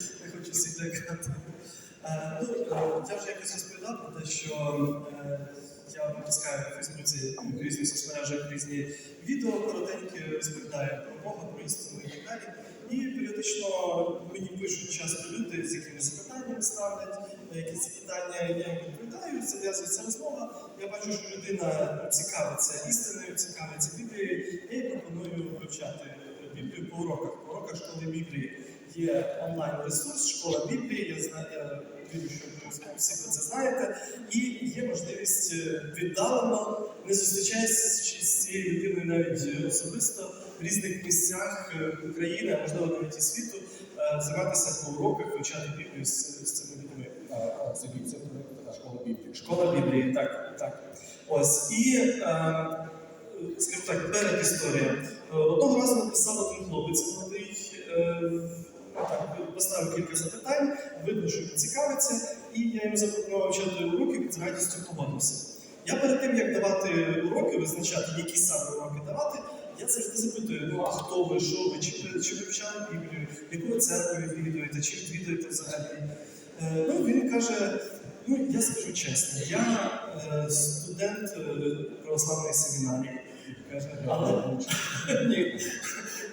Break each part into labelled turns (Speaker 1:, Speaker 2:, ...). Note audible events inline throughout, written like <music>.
Speaker 1: Я хочу всіх лякати. Е, Ну, е, я вже якось розповідав про те, що е, я випускаю на Фейсбуці в різних соцмережах різні відео коротенькі, розповідаю про Бога, про істину і так далі. І періодично мені пишуть часто люди, з якими запитаннями ставлять, якісь запитання, я відповідаю, зав'язується розмова. Я бачу, що людина цікавиться істиною, цікавиться Біблією. Я їй пропоную вивчати Біблію по уроках, по уроках школи Біблії. Є онлайн-ресурс, школа Біблії. Я знаю, вірю, що ви всі про це знаєте. І є можливість е, віддалено, не зустрічаючись з цією людиною навіть особисто в різних місцях е, України, а можливо навіть і світу, е, займатися по уроках, вивчати Біблію з, з цими людьми.
Speaker 2: Це така школа Біблії.
Speaker 1: Школа Біблії, так, так. Ось. І, е, скажімо так, перед історія. Е, Одного разу написав один хлопець молодий, е, так, поставив кілька запитань, видно, що він цікавиться, і я йому запропонував вчати уроки, він з радістю погодився. Я перед тим, як давати уроки, визначати, які саме уроки давати, я завжди запитую, ну а хто ви, що ви, чи, чи вивчали Біблію, якою церквою відвідуєте, чи відвідуєте взагалі. Е, ну, він каже, ну я скажу чесно, я е, студент е, православної семінарії. Каже, але ні.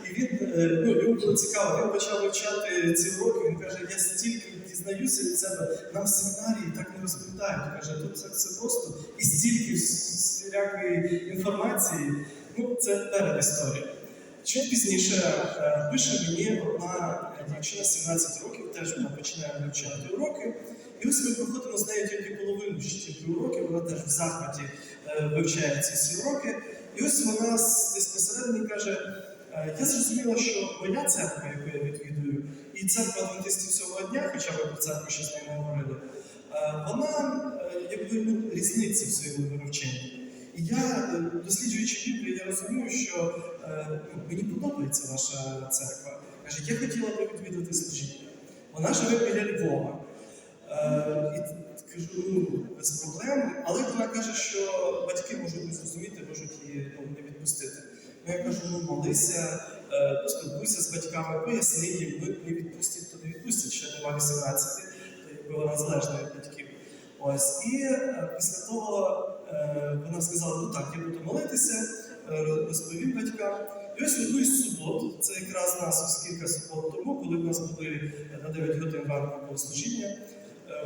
Speaker 1: І він е, ну, йому було цікаво, він почав вивчати ці уроки. Він каже, я стільки дізнаюся від себе, нам семінарії так не розповідають. Каже, тут це все просто і стільки всілякої інформації. Ну, це перед історія. Чим пізніше е, пише мені одна дівчина 17 років, теж вона починає вивчати уроки. І ось ми проходимо з нею тільки половину тільки уроків, вона теж в захваті е, вивчає ці всі уроки. І ось вона десь посередині каже: я зрозуміла, що моя церква, яку я відвідую, і церква адвентистів сьомого дня, хоча ви про церкву нею не говорили, е, вона е, якби ну, різниці в своєму вивченні. І я, е, досліджуючи Біблію, я розумію, що е, ну, мені подобається ваша церква. Каже, я хотіла би відвідати служіння. Вона живе біля Львова. Е, і кажу, ну, без проблем. Але вона каже, що батьки можуть не зрозуміти, можуть її не. Ну, я кажу, ну молися, е, поспілкуйся з батьками, поясни ну, не відпустять, то не відпустять, ще нема 18, то якби вона залежна від батьків. Ось. І е, після того е, вона сказала, ну так, я буду молитися, розповім батькам. І ось одну із субот, це якраз нас ось кілька субот тому, коли в нас були на 9 годин ранку служіння.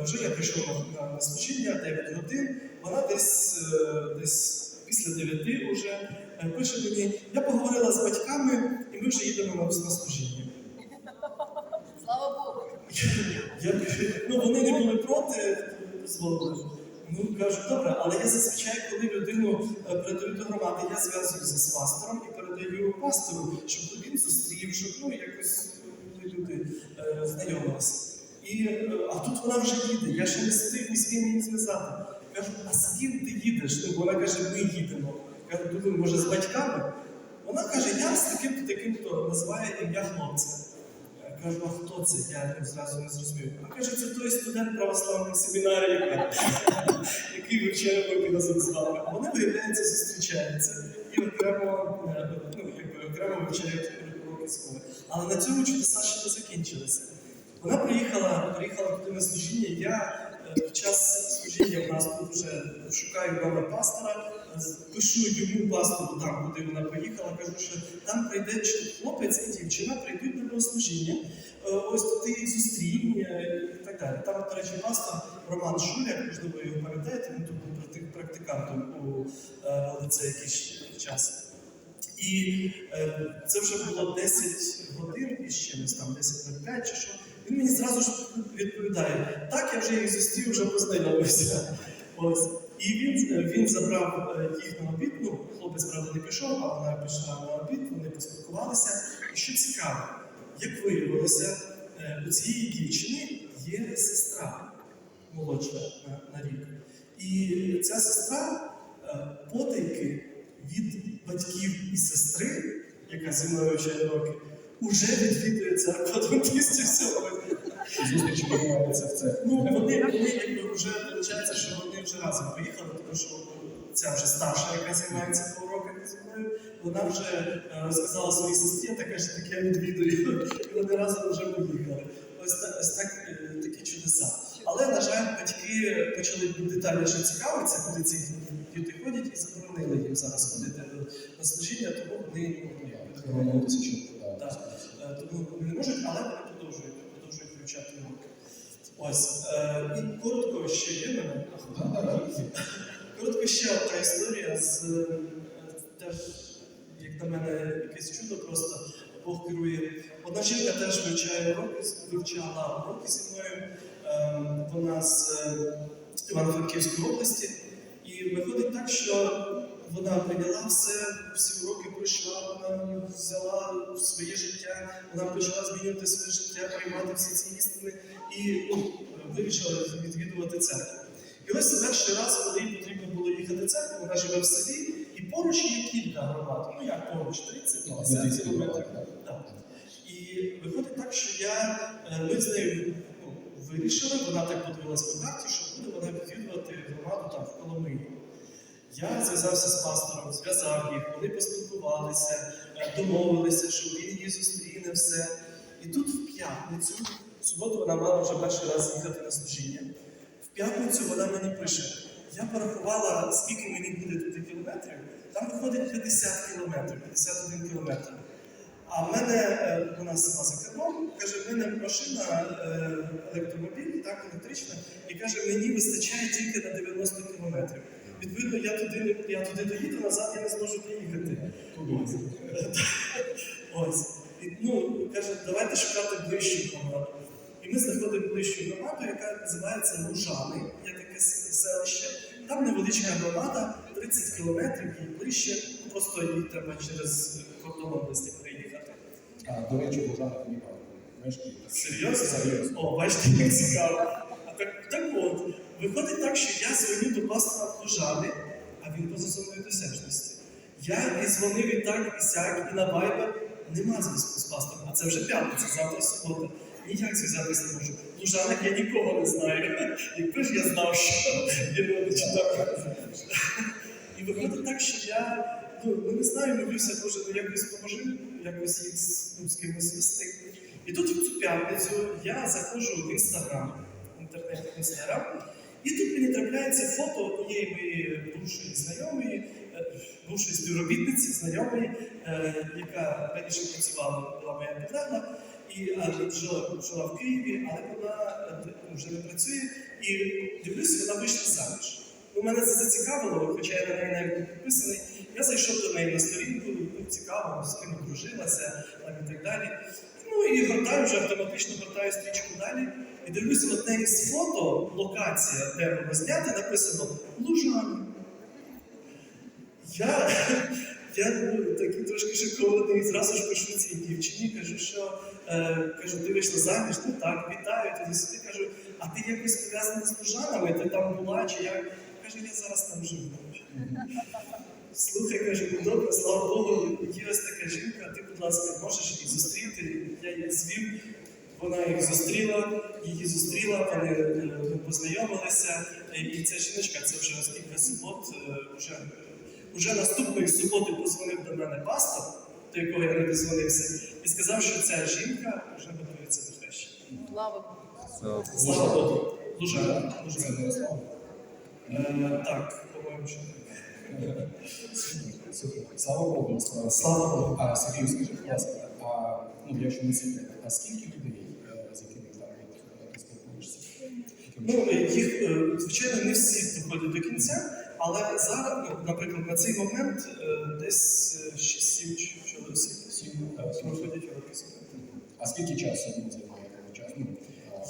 Speaker 1: Вже я прийшов на, на, служіння 9 годин. Вона десь, десь після 9 вже е, пише мені: я поговорила з батьками, і ми вже їдемо на, служіння. <laughs>
Speaker 3: Слава Богу. <laughs>
Speaker 1: Я, ну, вони не були проти, дозволили. Ну, кажу, добре, але я зазвичай, коли людину е, передаю до громади, я зв'язуюся з пастором і передаю пастору, щоб він зустрів, щоб ну, якось люди е, знайомилися. І, а тут вона вже їде, я ще не встиг ні з ким її зв'язати. Кажу, а з ким ти їдеш? Ну, вона каже, ми їдемо. Кажу, думаю, може, з батьками? Вона каже, я з таким-то, таким-то називає ім'я хлопця. Я кажу, а хто це? Я зразу не зрозумів. А каже, це той студент православної семінарії, який <laughs> вивчає разом з вами. А вони, виявляється, зустрічаються і окремо, е, ну, окремо вивчають уроки мови. Але на цьому чудеса ще не закінчилися. Вона приїхала, приїхала туди на служіння. Я е, під час служіння в нас тут вже шукаю номер пастора, пишу йому пастору там, куди вона поїхала, кажу, що там прийде хлопець і дівчина, прийдуть на богослужіння. Е, Ось то ти їх зустрінь е, і так далі. Там, до речі, пастор Роман Шуляк, можливо, його пам'ятаєте, він тут був практикантом у е, якийсь час. І це вже було 10 годин із чимось там, 10.05 чи що. Він мені зразу ж відповідає: так, я вже їх зустрів, вже познайомився. Ось. І він, він забрав е, їх на обід. Ну, хлопець, правда, не пішов, а вона пішла на обід, вони поспілкувалися. І що цікаво, як виявилося, е, у цієї дівчини є сестра молодша на, на рік. І ця сестра е, потайки від батьків і сестри, яка зі мною вчає роки, уже відвідує церкву адвентистів сьогодні.
Speaker 2: Зустрічі відбуваються в це.
Speaker 1: Ну, вони, вони якби вже виходить, що вони вже разом поїхали, тому що ця вже старша, яка займається по уроках зі мною, вона вже е, розказала своїй сестрі, та каже, так я відвідую. І вони разом вже поїхали. ось, та- ось так, е, такі чудеса. Але, на жаль, батьки почали детальніше цікавитися, куди ці діти ходять, і заборонили їм зараз ходити на служіння, тому вони ну,
Speaker 2: Повернутися чи
Speaker 1: Так. Е, тому вони не можуть, але вони продовжують, продовжують вивчати уроки. Ось. е, І коротко ще є мене. Коротко ще одна історія з е, теж, як на мене, якесь чудо просто Бог керує. Одна жінка теж вивчає уроки, вивчала уроки зі мною. Ем, Вона з е, Івано-Франківської області. І виходить так, що вона прийняла все, всі уроки пройшла, вона взяла в своє життя, вона почала змінювати своє життя, приймати всі ці істини і ну, вирішила відвідувати церкву. І ось перший раз, коли їй потрібно було їхати в церкву, вона живе в селі, і поруч є кілька громад. Ну як поруч, 30-50 кілометрів. І виходить так, що я, е, ми з нею ну, вирішили, вона так подивилась по карті, що буде вона відвідувати громаду там в Коломиї. Я зв'язався з пастором, зв'язав їх, вони поспілкувалися, е, домовилися, що він її зустріне все. І тут в п'ятницю, в суботу вона мала вже перший раз їхати на служіння. В п'ятницю вона мені пише: я порахувала, скільки мені буде туди кілометрів, там виходить 50 кілометрів, 51 кілометр. А в мене е, вона сама за кермом, каже, в мене машина е, електромобіль, так, електрична, і каже, мені вистачає тільки на 90 кілометрів. Відповідно, я туди, не- я туди доїду, назад я не зможу доїхати. <laughs> Ось. І, ну, каже, давайте шукати ближчу громаду. І ми знаходимо ближчу громаду, яка називається Лужани, є таке селище. Там невеличка громада, 30 кілометрів і ближче, просто їй треба через кордон області приїхати.
Speaker 2: А, до речі, Філіпа мешкає.
Speaker 1: Серйозно?
Speaker 2: Серйозно.
Speaker 1: О, бачите, як цікаво. А так, так от, виходить так, що я дзвоню до пастора Лужани, а він поза зоною досяжності. Я дзвонив і так, і сяк, і на Viber. Нема зв'язку з пастором, а це вже п'ятниця, завтра субота. Ніяк зв'язатися не можу. Лужаник я нікого не знаю. <laughs> Якби ж я знав, що він родич там. І виходить так, що я ну, ну, не знаю, молюся, Боже, ну якось поможи, якось їх ну, з кимось вести. І тут в цю п'ятницю я заходжу в інстаграм, інтернет інстаграм, і тут мені трапляється фото однієї моєї бувшої знайомої, е, бувшої співробітниці, знайомої, е, яка раніше працювала, була моя підлегла, і е, жила, жила в Києві, але вона е, вже не працює. І дивлюсь, вона вийшла заміж. Ну, мене це зацікавило, хоча я на неї навіть не підписаний. Я зайшов до неї на сторінку, ну, цікаво, з ким дружилася і так далі. Ну і гортаю вже автоматично гортаю стрічку далі. І дивлюся одне із фото, локація, де воно зняте, написано Лужани. Я, <laughs> я ну, такий трошки шокований, зразу ж пишу цій дівчині, кажу, що е, кажу, ти вийшла заміж, ну так, вітаю, туди сюди кажу, а ти якось пов'язана з Лужанами, ти там була, чи як? Каже, я зараз там живу. Слухай, каже, ну добре, слава Богу, є така жінка, ти, будь ласка, можеш її зустріти. Я її звів, вона їх зустріла, її зустріла, вони е, познайомилися. І- І ця жіночка, це вже кілька субот, е, вже, вже наступної суботи позвонив до мене пастор, до якого я не дозвонився, і сказав, що ця жінка вже готується до хрещення.
Speaker 3: Слава Богу.
Speaker 1: Слава Богу. Дуже? Е, так, по-моєму, що.
Speaker 2: Слава Богу. Слава
Speaker 1: Богу.
Speaker 2: А, Сергій, скажи, будь ласка, ну, якщо не секрет, а скільки людей, з якими там ти спілкуєшся?
Speaker 1: Ну, їх, е, звичайно, не всі доходять до кінця, але зараз, ну, наприклад, на цей момент е, десь 6-7 чоловік
Speaker 2: Сім,
Speaker 1: е,
Speaker 2: сім.
Speaker 1: проходять уроки.
Speaker 2: А скільки часу він займає? Ну,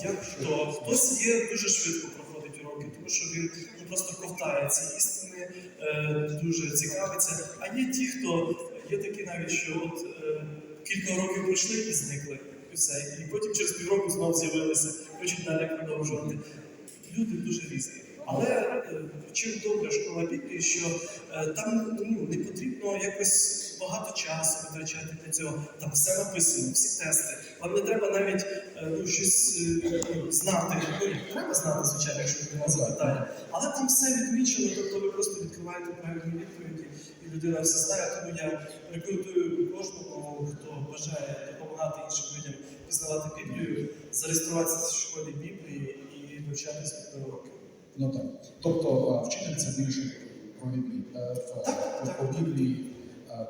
Speaker 1: Як хто? Хтось є дуже швидко проходить уроки, тому що він просто ковтає ці істини, е, дуже цікавиться. А є ті, хто є такі навіть, що от е, кілька років пройшли і зникли. І все. І потім через півроку знову з'явилися, хочуть далі продовжувати. Люди дуже різні. Але е, чим добра школа Біблії, що е, там ну, не потрібно якось багато часу витрачати для цього. Там все написано, всі тести. Вам не треба навіть е, ну, щось знати. Ну, треба знати, звичайно, якщо людина запитає. Але там все відмічено, тобто ви просто відкриваєте правильні відповіді, і людина все знає. Тому я рекомендую кожному, хто бажає допомагати іншим людям, пізнавати Біблію, зареєструватися в школі Біблії і вивчати свої уроки.
Speaker 2: Ну так. Тобто вчитель це більше такий провідник. е, по- Біблії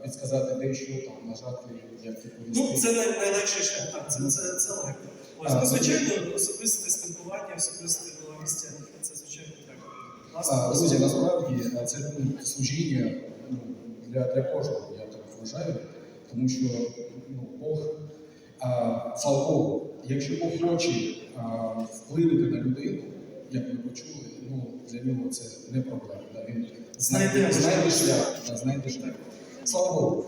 Speaker 2: підсказати дещо, там, нажати, як відповісти.
Speaker 1: Ну, це най- найлегший шлях, так, це, це, це легко. Ось, ну, звичайно, особисте спілкування, особисте благовістя, це звичайно.
Speaker 2: А, Друзі, насправді це ну, служіння ну, для, для кожного, я так вважаю, тому що ну, Бог, а, слава Богу, якщо Бог хоче а, вплинути на людину, як ми почули, ну, для нього це не проблема. Він знайде, шлях. Слава Богу.